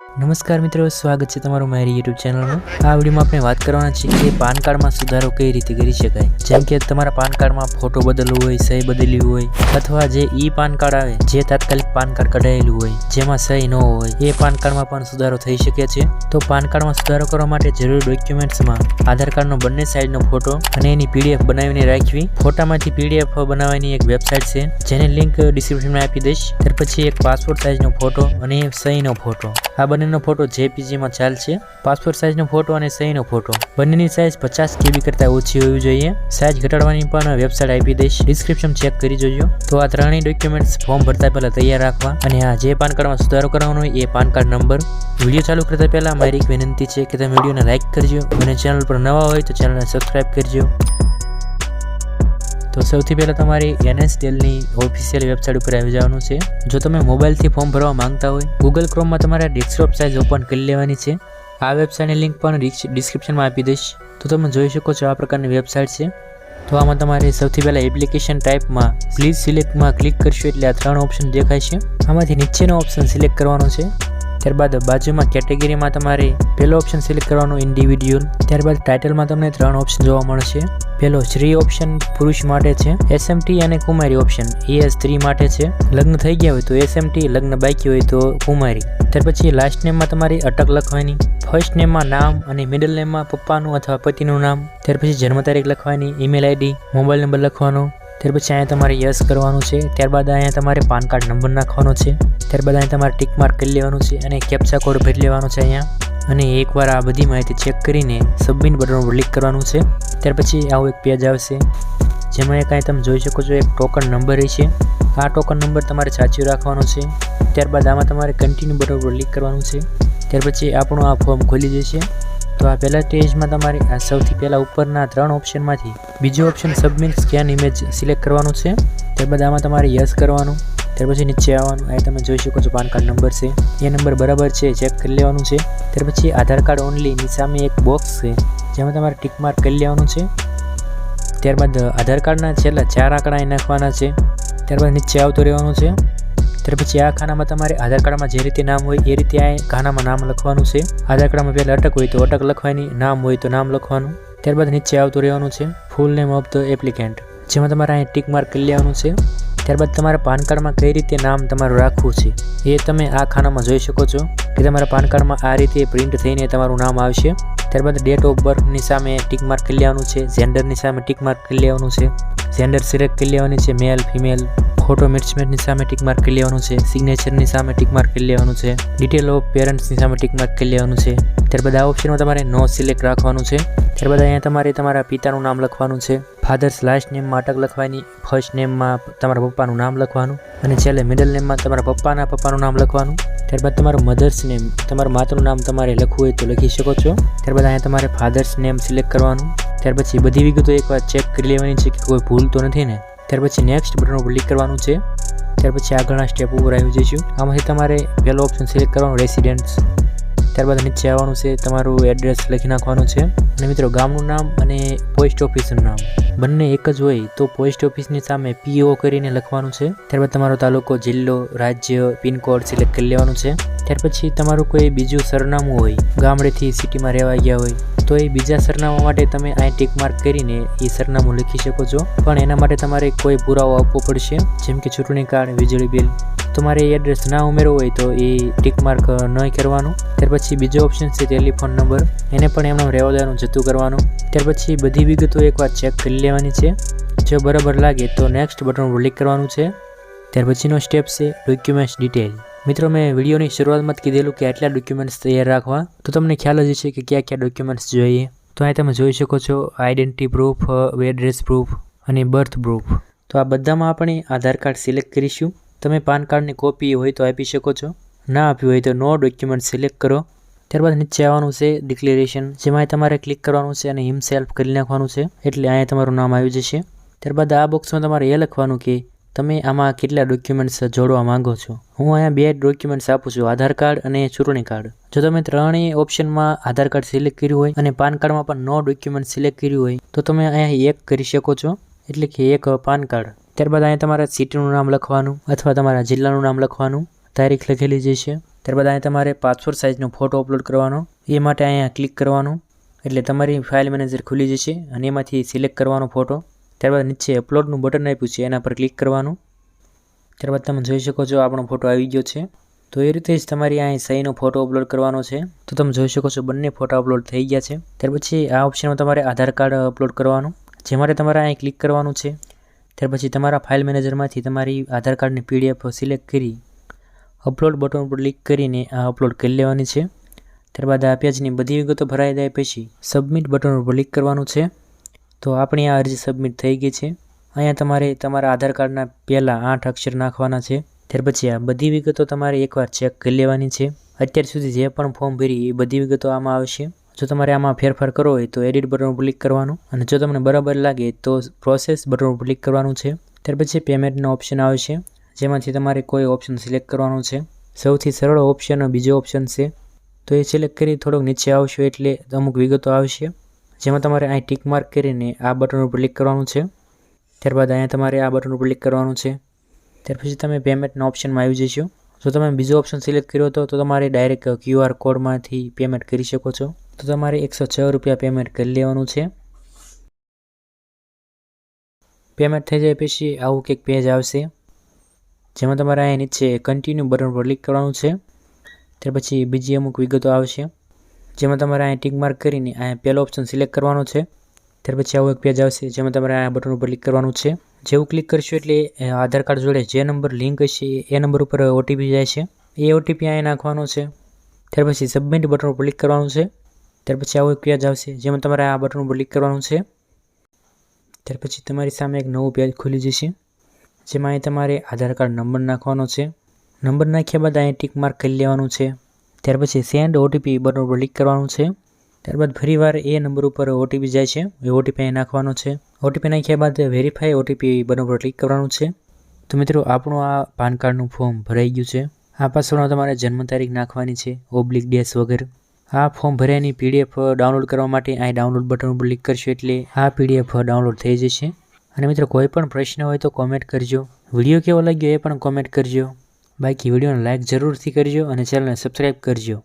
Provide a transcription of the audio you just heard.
નમસ્કાર મિત્રો, સ્વાગત છે તમારું મારી યુટ્યુબ ચેનલમાં આ વિડીયોમાં આપણે વાત કરવાના છીએ કે પાન કાર્ડમાં સુધારો કઈ રીતે કરી શકાય. જેમ કે તમારા પાન કાર્ડમાં ફોટો બદલવો હોય, સહી બદલવી હોય, અથવા જે ઈ પાન કાર્ડ આવે, જે તાત્કાલિક પાન કાર્ડ કઢાયેલું હોય, જેમાં સહી ન હોય, એ પાન કાર્ડમાં પણ સુધારો થઈ શકે છે. તો પાન કાર્ડમાં સુધારો કરવા માટે જરૂરી ડોક્યુમેન્ટ્સમાં આધાર કાર્ડનો બંને સાઈડનો ફોટો અને એની પીડીએફ બનાવીને રાખવી. ફોટામાંથી પીડીએફ બનાવવાની એક વેબસાઇટ છે, જેની લિંક ડિસ્ક્રિપ્શનમાં આપી દઈશ. ત્યાર પછી એક પાસપોર્ટ સાઇઝનો ફોટો અને સહીનો ફોટો. આ બંનેનો ફોટો જેપીજીમાં ચાલશે પાસપોર્ટ સાઇઝનો ફોટો અને સહીનો ફોટો. બંનેની સાઇઝ પચાસ કેબી કરતાં ઓછી હોવી જોઈએ. સાઇઝ ઘટાડવાની પણ વેબસાઇટ આપી દઈશ. ડિસ્ક્રિપ્શન ચેક કરી જોજો. તો આ ત્રણેય ડોક્યુમેન્ટ્સ ફોર્મ ભરતા પહેલાં તૈયાર રાખવા. અને આ જે પાન કાર્ડમાં સુધારો કરવાનો હોય એ પાન કાર્ડ નંબર વીડિયો ચાલુ કરતા પહેલાં મારી એક વિનંતી છે કે તમે વિડીયોને લાઇક કરજો. અને ચેનલ પર નવા હોય તો ચેનલને સબસ્ક્રાઇબ કરજો. તો સૌથી પહેલાં તમારે એનએસડીએલની ઓફિશિયલ વેબસાઇટ ઉપર આવી જવાનું છે. જો તમે મોબાઈલથી ફોર્મ ભરવા માંગતા હોય ગૂગલ ક્રોમમાં તમારે ડેસ્કટોપ સાઇઝ ઓપન કરી લેવાની છે. આ વેબસાઇટની લિંક પણ ડિસ્ક્રિપ્શનમાં આપી દઈશ. તો તમે જોઈ શકો છો આ પ્રકારની વેબસાઇટ છે. તો આમાં તમારે સૌથી પહેલાં એપ્લિકેશન ટાઈપમાં પ્લીઝ સિલેક્ટમાં ક્લિક કરશો એટલે આ ત્રણ ઓપ્શન દેખાય છે. આમાંથી નીચેનો ઓપ્શન સિલેક્ટ કરવાનો છે. ત્યારબાદ બાજુમાં કેટેગરીમાં તમારે પહેલો ઓપ્શન સિલેક્ટ કરવાનો ઇન્ડિવિડ્યુઅલ ત્યારબાદ ટાઇટલમાં તમને ત્રણ ઓપ્શન જોવા મળશે. પહેલો સ્ત્રી ઓપ્શન પુરુષ માટે છે. એસએમટી અને કુમારી ઓપ્શન એ સ્ત્રી માટે છે. લગ્ન થઈ ગયા હોય તો એસએમટી લગ્ન બાકી હોય તો કુમારી. ત્યાર પછી લાસ્ટ નેમમાં તમારી અટક લખવાની ફર્સ્ટ નેમમાં નામ અને મિડલ નેમમાં પપ્પાનું અથવા પતિનું નામ. ત્યાર પછી જન્મ તારીખ લખવાની ઈમેલ આઈડી મોબાઈલ નંબર લખવાનો. ત્યાર પછી અહીંયા તમારે યસ કરવાનું છે. ત્યારબાદ અહીંયા તમારે પાન કાર્ડ નંબર નાખવાનો છે. ત્યારબાદ અહીંયા તમારે ટિક માર્ક કરી લેવાનું છે અને કેપ્ચા કોડ ભરી લેવાનો છે અહીંયા. અને એકવાર આ બધી માહિતી ચેક કરીને સબમિટ બટન ઉપર ક્લિક કરવાનું છે. ત્યાર પછી આવું એક પેજ આવશે. જેમાં એક અહીં તમે જોઈ શકો છો એક ટોકન નંબર છે. આ ટોકન નંબર તમારે સાચવી રાખવાનો છે. ત્યારબાદ આમાં તમારે કન્ટિન્યુ બટન ઉપર ક્લિક કરવાનું છે. ત્યાર પછી આપણું આ ફોર્મ ખોલી જશે. તો આ પહેલા સ્ટેજમાં તમારે, આ સૌથી પહેલાં ઉપરના ત્રણ ઓપ્શનમાંથી બીજો option submit scan image select કરવાનું છે. ત્યારબાદ આમાં તમારે યસ કરવાનું. ત્યાર પછી નીચે આવવાનું. અહીં તમે જોઈ શકો છો પાન કાર્ડ નંબર છે. એ નંબર બરાબર છે, ચેક કરી લેવાનું છે. ત્યાર પછી આધાર કાર્ડ ઓનલીની સામે એક બોક્સ છે, જેમાં તમારે ટિક માર્ક કરી લેવાનું છે. ત્યારબાદ આધાર કાર્ડના છેલ્લા ચાર આંકડા એ નાખવાના છે. ત્યારબાદ નીચે આવતું રહેવાનું છે. ત્યાર પછી આ ખાનામાં તમારે આધાર કાર્ડમાં જે રીતે નામ હોય એ રીતે આ ખાનામાં નામ લખવાનું છે. આધાર કાર્ડમાં પહેલાં અટક હોય તો અટક લખવાની, નામ હોય તો નામ લખવાનું. ત્યારબાદ નીચે આવતું રહેવાનું છે full name of the applicant જેમાં તમારે અહીં ટીક માર્ક કરી લેવાનું છે. ત્યારબાદ તમારા પાન કાર્ડમાં કઈ રીતે નામ તમારું રાખવું છે એ તમે આ ખાનામાં જોઈ શકો છો કે તમારા પાન કાર્ડમાં આ રીતે પ્રિન્ટ થઈને તમારું નામ આવશે. ત્યારબાદ ડેટ ઓફ બર્થની સામે ટીક માર્ક કરી લેવાનું છે જેન્ડરની સામે ટીક માર્ક કરી લેવાનું છે જેન્ડર સિલેક્ટ કરી લેવાની છે મેલ ફિમેલ ફોટો મિટમેન્ટની સામે ટીક માર્ક કરી લેવાનું છે સિગ્નેચરની સામે ટીક માર્ક કરી લેવાનું છે ડિટેલ ઓફ પેરેન્ટ્સની સામે ટીક માર્ક કરી લેવાનું છે. ત્યારબાદ આ ઓપ્શનમાં તમારે નો સિલેક્ટ રાખવાનું છે. ત્યારબાદ અહીંયા તમારે તમારા પિતાનું નામ લખવાનું છે. ફાધર્સ લાસ્ટ નેમમાં અટક લખવાની ફર્સ્ટ નેમમાં તમારા પપ્પાનું નામ લખવાનું, અને છેલ્લે મિડલ નેમમાં તમારા પપ્પાના પપ્પાનું નામ લખવાનું. ત્યારબાદ તમારું મધર્સ નેમ તમારું માતાનું નામ તમારે લખવું હોય તો લખી શકો છો. ત્યારબાદ અહીંયા તમારે ફાધર્સ નેમ સિલેક્ટ કરવાનું. ત્યાર પછી બધી વિગતો એકવાર ચેક કરી લેવાની છે કે કોઈ ભૂલ તો નથી ને? ત્યાર પછી નેક્સ્ટ બટન ઉપર ક્લિક કરવાનું છે. ત્યાર પછી આગળના સ્ટેપ ઉપર આવી જઈશું. આમાંથી તમારે પહેલો ઓપ્શન સિલેક્ટ કરવાનો રેસિડેન્ટ્સ ત્યારબાદ નીચે આવવાનું છે, તમારું એડ્રેસ લખી નાખવાનું છે. અને મિત્રો, ગામનું નામ અને પોસ્ટ ઓફિસનું નામ. બંને એક જ હોય તો પોસ્ટ ઓફિસની સામે પીઓ કરીને લખવાનું છે. ત્યારબાદ તમારો તાલુકો, જિલ્લો, રાજ્ય પિનકોડ સિલેક્ટ કરી લેવાનું છે. ત્યાર પછી તમારું કોઈ બીજું સરનામું હોય, ગામડેથી સિટીમાં રહેવા ગયા હોય, તો એ બીજા સરનામા માટે તમે અહીં ટીક માર્ક કરીને એ સરનામું લખી શકો છો. પણ એના માટે તમારે કોઈ પુરાવો આપવો પડશે, જેમ કે ચૂંટણી કાર્ડ, વીજળી બિલ. તમારે એ એડ્રેસ ના ઉમેરવો હોય તો એ ટીક માર્ક ન કરવાનું. ત્યાર પછી બીજો ઓપ્શન છે ટેલિફોન નંબર. એને પણ એમનું રહેવા દેવાનું જતું કરવાનું. ત્યાર પછી બધી વિગતો એકવાર ચેક કરી લેવાની છે. જો બરાબર લાગે તો નેક્સ્ટ બટન ઉપર ક્લિક કરવાનું છે. ત્યાર પછીનો સ્ટેપ છે ડોક્યુમેન્ટ્સ ડિટેલ. મિત્રો, મેં વિડીયોની શરૂઆતમાં જ કીધેલું કે આટલા ડોક્યુમેન્ટ્સ તૈયાર રાખવા. તો તમને ખ્યાલ જ છે કે કયા કયા ડોક્યુમેન્ટ્સ જોઈએ. તો અહીં તમે જોઈ શકો છો આઈડેન્ટિટી પ્રૂફ એડ્રેસ પ્રૂફ અને બર્થ પ્રૂફ તો આ બધામાં આપણે આધાર કાર્ડ સિલેક્ટ કરીશું. તમે પાન કાર્ડની કોપી હોય તો આપી શકો છો. ના આપ્યું હોય તો નો ડોક્યુમેન્ટ સિલેક્ટ કરો. ત્યારબાદ નીચે આવવાનું છે ડિક્લેરેશન જેમાં તમારે ક્લિક કરવાનું છે અને હિમસેલ્ફ કરી નાખવાનું છે. એટલે અહીંયા તમારું નામ આવી જશે. ત્યારબાદ આ બોક્સમાં તમારે એ લખવાનું કે તમે આમાં કેટલા ડોક્યુમેન્ટ્સ જોડવા માંગો છો? હું અહીંયા બે ડોક્યુમેન્ટ્સ આપું છું, આધાર કાર્ડ અને ચૂંટણી કાર્ડ. જો તમે ત્રણેય ઓપ્શનમાં આધાર કાર્ડ સિલેક્ટ કર્યું હોય અને પાન કાર્ડમાં પણ નો ડોક્યુમેન્ટ સિલેક્ટ કર્યું હોય, તો તમે અહીંયા એક કરી શકો છો, એટલે કે એક પાન કાર્ડ. ત્યારબાદ અહીંયા તમારા સિટીનું નામ લખવાનું અથવા તમારા જિલ્લાનું નામ લખવાનું, તારીખ લખેલી જે છે. ત્યારબાદ અહીંયા તમારે પાસપોર્ટ સાઇઝનો ફોટો અપલોડ કરવાનો, એ માટે અહીંયા ક્લિક કરવાનું, એટલે તમારી ફાઇલ મેનેજર ખુલી જશે અને એમાંથી સિલેક્ટ કરવાનો ફોટો ત્યારબાદ નીચે અપલોડનું બટન આપ્યું છે, એના પર ક્લિક કરવાનું. ત્યારબાદ તમે જોઈ શકો છો, આપણો ફોટો આવી ગયો છે. તો એ રીતે જ તમારી અહીં સહીનો ફોટો અપલોડ કરવાનો છે. તો તમે જોઈ શકો છો, બંને ફોટા અપલોડ થઈ ગયા છે. ત્યાર પછી આ ઓપ્શનમાં તમારે આધાર કાર્ડ અપલોડ કરવાનું. જે માટે તમારે અહીં ક્લિક કરવાનું છે. ત્યાર પછી તમારા ફાઇલ મેનેજરમાંથી તમારી આધાર કાર્ડની પીડીએફ સિલેક્ટ કરી અપલોડ બટન ઉપર ક્લિક કરીને આ અપલોડ કરી લેવાની છે. ત્યારબાદ આ પેજની બધી વિગતો ભરાઈ જાય પછી સબમિટ બટન ઉપર ક્લિક કરવાનું છે. તો આપણી આ અરજી સબમિટ થઈ ગઈ છે. અહીંયા તમારે તમારા આધાર કાર્ડના પહેલાં આઠ અક્ષર નાખવાના છે. ત્યાર પછી આ બધી વિગતો તમારે એકવાર ચેક કરી લેવાની છે. અત્યાર સુધી જે પણ ફોર્મ ભરી એ બધી વિગતો આમાં આવશે. જો તમારે આમાં ફેરફાર કરવો હોય તો એડિટ બટન ઉપર ક્લિક કરવાનું. અને જો તમને બરાબર લાગે તો પ્રોસેસ બટન ઉપર ક્લિક કરવાનું છે. ત્યાર પછી પેમેન્ટનો ઓપ્શન આવશે. જેમાંથી તમારે કોઈ ઓપ્શન સિલેક્ટ કરવાનું છે. સૌથી સરળ ઓપ્શન બીજો ઓપ્શન છે. તો એ સિલેક્ટ કરી થોડોક નીચે આવશો એટલે અમુક વિગતો આવશે. જેમાં તમારે અહીં ટીક માર્ક કરીને આ બટન ઉપર ક્લિક કરવાનું છે. ત્યારબાદ અહીંયા તમારે આ બટન ઉપર ક્લિક કરવાનું છે. ત્યાર પછી તમે પેમેન્ટના ઓપ્શનમાં આવી જશો. જો તમે બીજો ઓપ્શન સિલેક્ટ કર્યો હતો, તો તમારે ડાયરેક્ટ ક્યુઆર કોડમાંથી પેમેન્ટ કરી શકો છો. તો તમારે એકસો છ રૂપિયા પેમેન્ટ કરી લેવાનું છે. પેમેન્ટ થઈ જાય પછી આવું કંઈક પેજ આવશે. જેમાં તમારે અહીંયા નીચે કન્ટિન્યુ બટન પર ક્લિક કરવાનું છે. ત્યાર પછી બીજી અમુક વિગતો આવશે. જેમાં તમારે અહીંયા ટીક માર્ક કરીને અહીંયા પહેલો ઓપ્શન સિલેક્ટ કરવાનો છે. ત્યાર પછી આવું એક પેજ આવશે જેમાં તમારે આ બટન ઉપર ક્લિક કરવાનું છે. જેવું ક્લિક કરશો એટલે આધાર કાર્ડ જોડે જે નંબર લિંક હશે એ નંબર ઉપર ઓટીપી જાય છે. એ ઓટીપી અહીંયા નાખવાનો છે. ત્યાર પછી સબમિટ બટન ઉપર ક્લિક કરવાનું છે. ત્યાર પછી આવું એક પેજ આવશે જેમાં તમારે આ બટન ઉપર ક્લિક કરવાનું છે. ત્યાર પછી તમારી સામે એક નવું પેજ ખુલી જશે. જેમાં અહીં તમારે આધાર કાર્ડ નંબર નાખવાનો છે. નંબર નાખ્યા બાદ અહીં ટીક માર્ક કરી લેવાનું છે. ત્યાર પછી સેન્ડ ઓટીપી બટન ઉપર ક્લિક કરવાનું છે. ત્યારબાદ ફરીવાર એ નંબર ઉપર ઓટીપી જાય છે. એ ઓટીપી અહીં નાખવાનો છે. ઓટીપી નાખ્યા બાદ વેરીફાઈ ઓટીપી બટન ઉપર ક્લિક કરવાનું છે. તો મિત્રો, આપણું આ પાન કાર્ડનું ફોર્મ ભરાઈ ગયું છે. આ પાસવર્ડમાં તમારે જન્મ તારીખ નાખવાની છે ઓબ્લિક ડેસ વગર. આ ફોર્મ ભર્યાની પીડીએફ ડાઉનલોડ કરવા માટે અહીં ડાઉનલોડ બટન ઉપર ક્લિક કરશો એટલે આ પીડીએફ ડાઉનલોડ થઈ જશે. અને મિત્રો, કોઈ પણ પ્રશ્ન હોય તો કોમેન્ટ કરજો. વીડિયો કેવો લાગ્યો એ પણ કોમેન્ટ કરજો. બાકી વિડીયોને લાઇક જરૂરથી કરજો અને ચેનલને સબસ્ક્રાઈબ કરજો.